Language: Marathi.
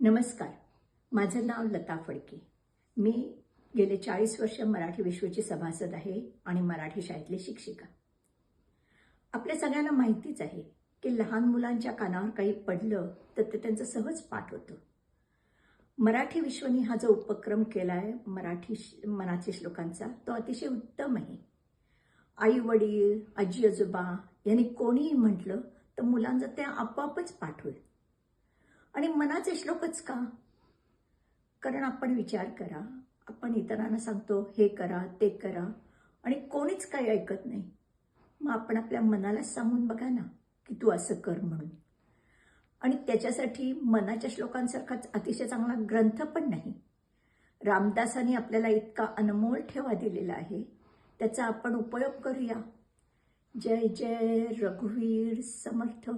नमस्कार. माझं नाव लता फडके. मी गेले चाळीस वर्ष मराठी विश्वची सभासद आहे आणि मराठी शाळेतली शिक्षिका. आपल्या सगळ्यांना माहितीच आहे की लहान मुलांच्या कानावर काही पडलं तर ते त्यांचं सहज पाठ होतं. मराठी विश्वनी हा जो उपक्रम केला आहे मराठी श- मनाचे श्लोकांचा तो अतिशय उत्तम आहे. आई वडील आजी आजोबा यांनी कोणीही म्हटलं तर मुलांचं ते आपोआपच पाठ होईल. आणि मनाचे श्लोकच का? कारण आपण विचार करा. आपण इतरांना सांगतो हे करा ते करा. आणि कोणीच काही ऐकत नाही. मग आपण आपल्या मनाला सांगून बघा ना की तू असं कर म्हणून. आणि त्याच्यासाठी मनाच्या श्लोकांसारखाच अतिशय चांगला ग्रंथ पण नाही. रामदासांनी आपल्याला इतका अनमोल ठेवा दिलेला आहे. त्याचा आपण उपयोग करूया. जय जय रघुवीर समर्थ.